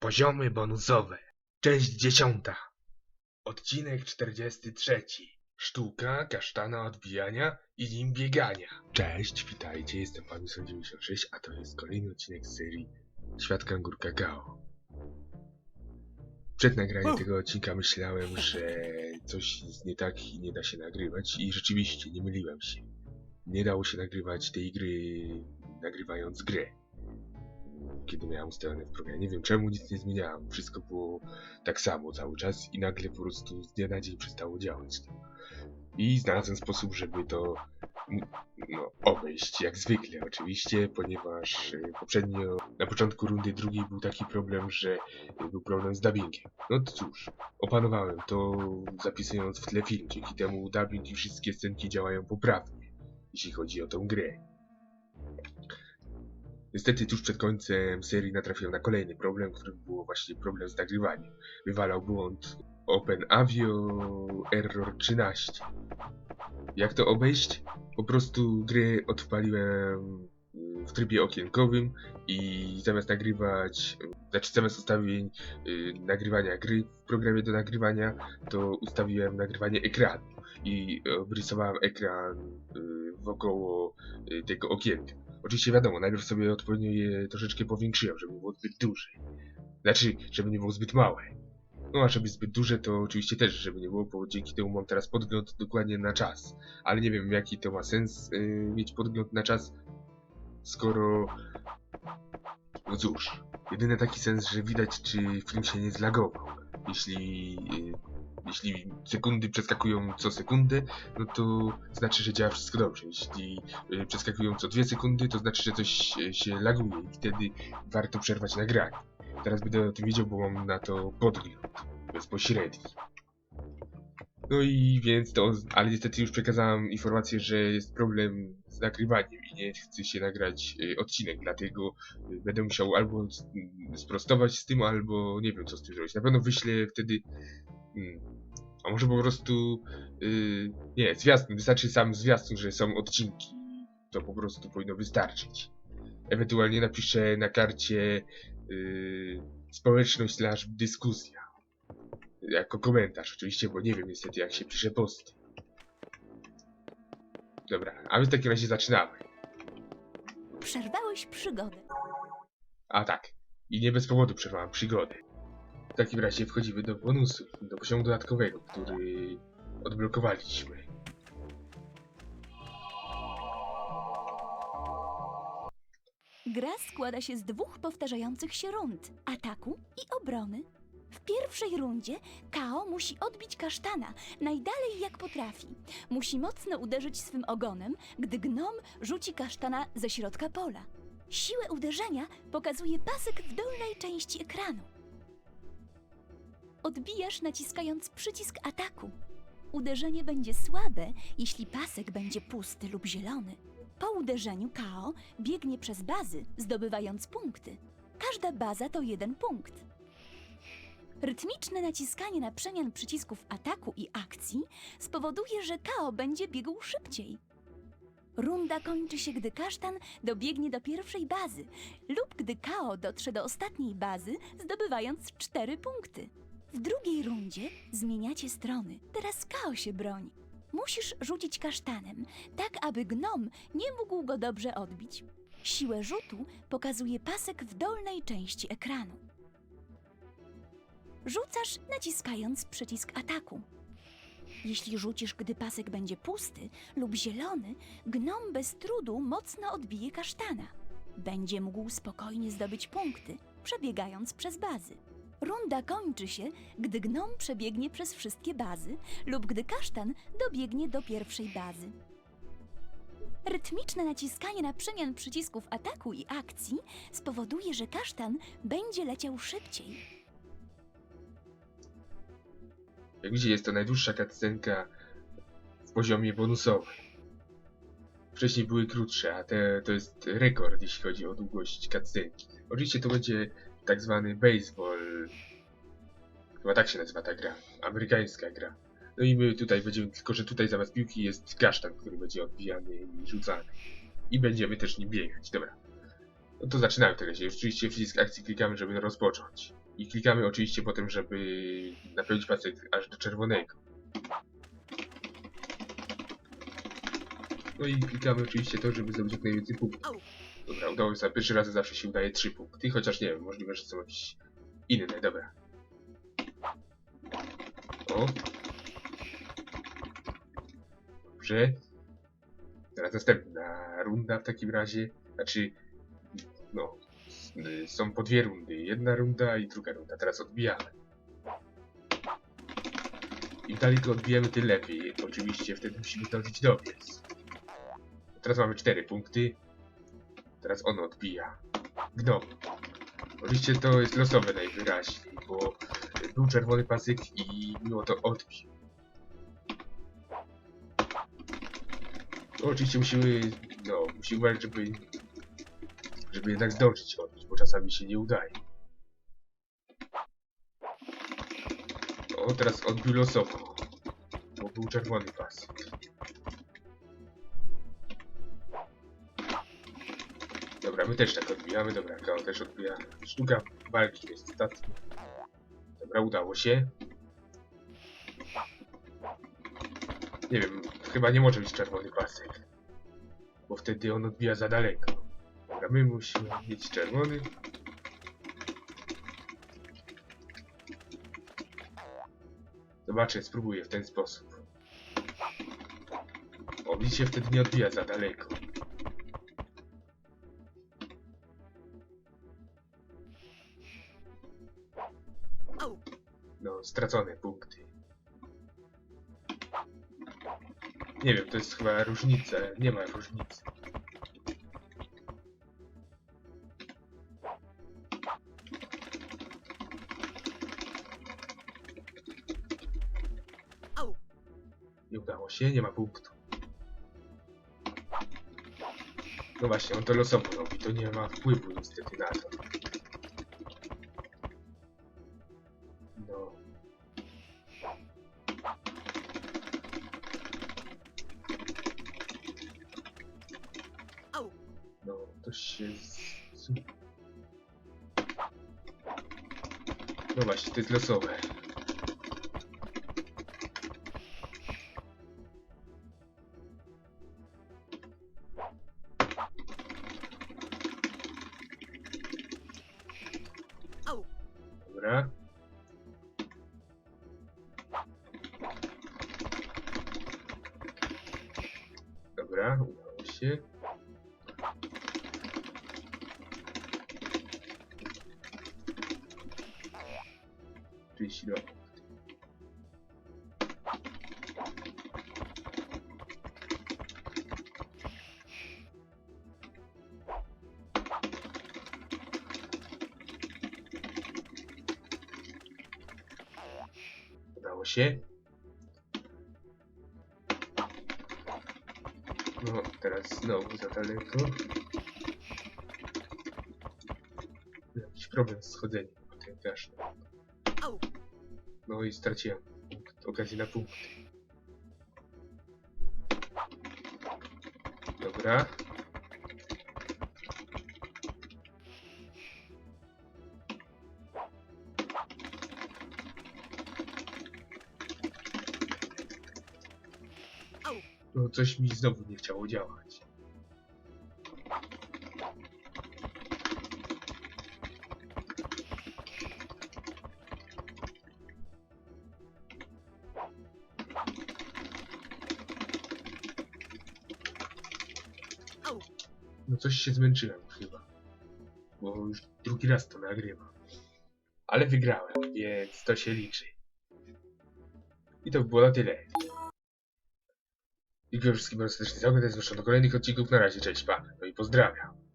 Poziomy bonusowe. Część dziesiąta. Odcinek 43. Sztuka kasztana odbijania i nim biegania. Cześć, witajcie, jestem Pamięson96, a to jest kolejny odcinek z serii Świat Kangur Kakao. Przed nagraniem tego odcinka myślałem, że coś jest nie tak i nie da się nagrywać i rzeczywiście nie myliłem się. Nie dało się nagrywać tej gry nagrywając grę kiedy miałem ustawione w programie. Nie wiem czemu, nic nie zmieniałem. Wszystko było tak samo cały czas i nagle po prostu z dnia na dzień przestało działać. I znalazłem sposób, żeby to mm, no, obejść, jak zwykle oczywiście, ponieważ y, poprzednio, na początku rundy drugiej był taki problem, że y, był problem z dubbingiem. No to cóż, opanowałem to zapisując w tle film, dzięki temu dubbing i wszystkie scenki działają poprawnie, jeśli chodzi o tą grę. Niestety tuż przed końcem serii natrafiłem na kolejny problem, którym było właśnie problem z nagrywaniem. Wywalał błąd OpenAvio Error 13. Jak to obejść? Po prostu gry odpaliłem w trybie okienkowym i zamiast nagrywać, znaczy zamiast ustawień y, nagrywania gry w programie do nagrywania, to ustawiłem nagrywanie ekranu i obrysowałem ekran y, wokoło y, tego okienka. Oczywiście wiadomo, najpierw sobie odpowiednio je troszeczkę powiększyłem, żeby nie było zbyt duże. Znaczy, żeby nie było zbyt małe. No a żeby zbyt duże, to oczywiście też, żeby nie było, bo dzięki temu mam teraz podgląd dokładnie na czas. Ale nie wiem, jaki to ma sens yy, mieć podgląd na czas, skoro... No cóż, jedyny taki sens, że widać, czy film się nie zlagował. Jeśli... Jeśli sekundy przeskakują co sekundę, no to znaczy, że działa wszystko dobrze. Jeśli y, przeskakują co dwie sekundy, to znaczy, że coś się laguje i wtedy warto przerwać nagranie. Teraz będę o tym wiedział, bo mam na to podgląd bezpośredni. No i więc to, ale niestety już przekazałem informację, że jest problem z nagrywaniem i nie chce się nagrać y, odcinek, dlatego y, będę musiał albo s- m, sprostować z tym, albo nie wiem co z tym zrobić. Na pewno wyślę wtedy Hmm. A może po prostu. Yy, nie, zwiastun. Wystarczy sam zwiastun, że są odcinki. To po prostu powinno wystarczyć. Ewentualnie napiszę na karcie yy, społeczność slash dyskusja. Jako komentarz, oczywiście, bo nie wiem niestety jak się pisze posty. Dobra, a my w takim razie zaczynamy. Przerwałeś przygodę. A tak, i nie bez powodu przerwałem przygodę. W takim razie wchodzimy do bonusu, do poziomu dodatkowego, który odblokowaliśmy. Gra składa się z dwóch powtarzających się rund ataku i obrony. W pierwszej rundzie Kao musi odbić kasztana najdalej jak potrafi. Musi mocno uderzyć swym ogonem, gdy gnom rzuci kasztana ze środka pola. Siłę uderzenia pokazuje pasek w dolnej części ekranu. Odbijasz naciskając przycisk ataku. Uderzenie będzie słabe, jeśli pasek będzie pusty lub zielony. Po uderzeniu KO biegnie przez bazy, zdobywając punkty. Każda baza to jeden punkt. Rytmiczne naciskanie na przemian przycisków ataku i akcji spowoduje, że KO będzie biegł szybciej. Runda kończy się, gdy kasztan dobiegnie do pierwszej bazy lub gdy KO dotrze do ostatniej bazy, zdobywając cztery punkty. W drugiej rundzie zmieniacie strony. Teraz KO się broni. Musisz rzucić kasztanem, tak aby gnom nie mógł go dobrze odbić. Siłę rzutu pokazuje pasek w dolnej części ekranu. Rzucasz naciskając przycisk ataku. Jeśli rzucisz, gdy pasek będzie pusty lub zielony, gnom bez trudu mocno odbije kasztana. Będzie mógł spokojnie zdobyć punkty, przebiegając przez bazy. Runda kończy się, gdy gnom przebiegnie przez wszystkie bazy lub gdy kasztan dobiegnie do pierwszej bazy. Rytmiczne naciskanie na przemian przycisków ataku i akcji spowoduje, że kasztan będzie leciał szybciej. Jak widzicie, jest to najdłuższa cutscenka w poziomie bonusowym. Wcześniej były krótsze, a te, to jest rekord, jeśli chodzi o długość cutscenki. Oczywiście to będzie tak zwany baseball. Chyba tak się nazywa ta gra. Amerykańska gra. No i my tutaj będziemy, tylko że tutaj zamiast piłki jest kasztan, który będzie odbijany i rzucany. I będziemy też nim biegać. Dobra. No to zaczynamy w takim razie. Oczywiście przycisk akcji klikamy, żeby rozpocząć. I klikamy oczywiście potem, żeby napełnić pasek aż do czerwonego. No i klikamy oczywiście to, żeby zdobyć jak najwięcej punktów. Dobra, udało się pierwszy raz zawsze się udaje 3 punkty, chociaż nie wiem, możliwe, że są jakieś inne, dobra. O. Dobrze. Teraz następna runda w takim razie. Znaczy, no, są po dwie rundy. Jedna runda i druga runda. Teraz odbijamy. Im dalej to odbijemy, tym lepiej. Oczywiście wtedy musimy zdążyć dobiec. Teraz mamy cztery punkty. Teraz on odbija. Gnom. Oczywiście to jest losowe najwyraźniej, bo był czerwony pasek i mimo to odbił. Oczywiście musimy, no, musimy uważać, żeby, żeby jednak zdążyć bo czasami się nie udaje. O, teraz odbił losowo, bo był czerwony pasek. Dobra, my też tak odbijamy, dobra, Kao też odbija. Sztuka walki jest ostatnia. Dobra, udało się. Nie wiem, chyba nie może być czerwony pasek. Bo wtedy on odbija za daleko. Dobra, my musimy mieć czerwony. Zobaczę, spróbuję w ten sposób. O, widzicie, wtedy nie odbija za daleko. No, stracone punkty. Nie wiem, to jest chyba różnica. Nie ma różnicy. Nie udało się, nie ma punktu. No właśnie, on to losowo robi, to nie ma wpływu niestety na to. No. No, to się... Z... No właśnie, to jest losowe. Dobra. Dobra, udało się. Trzydzieści Udało się. No, teraz znowu za daleko. Jakiś problem z schodzeniem po tym też. No i straciłem punkt, okazję na punkt. Dobra. No coś mi znowu nie chciało działać. No coś się zmęczyłem chyba. Bo już drugi raz to nagrywam. Ale wygrałem, więc to się liczy. I to by było na tyle. Dziękuję wszystkim bardzo serdecznie za oglądanie, zwłaszcza do kolejnych odcinków. Na razie, cześć, pan. No i pozdrawiam.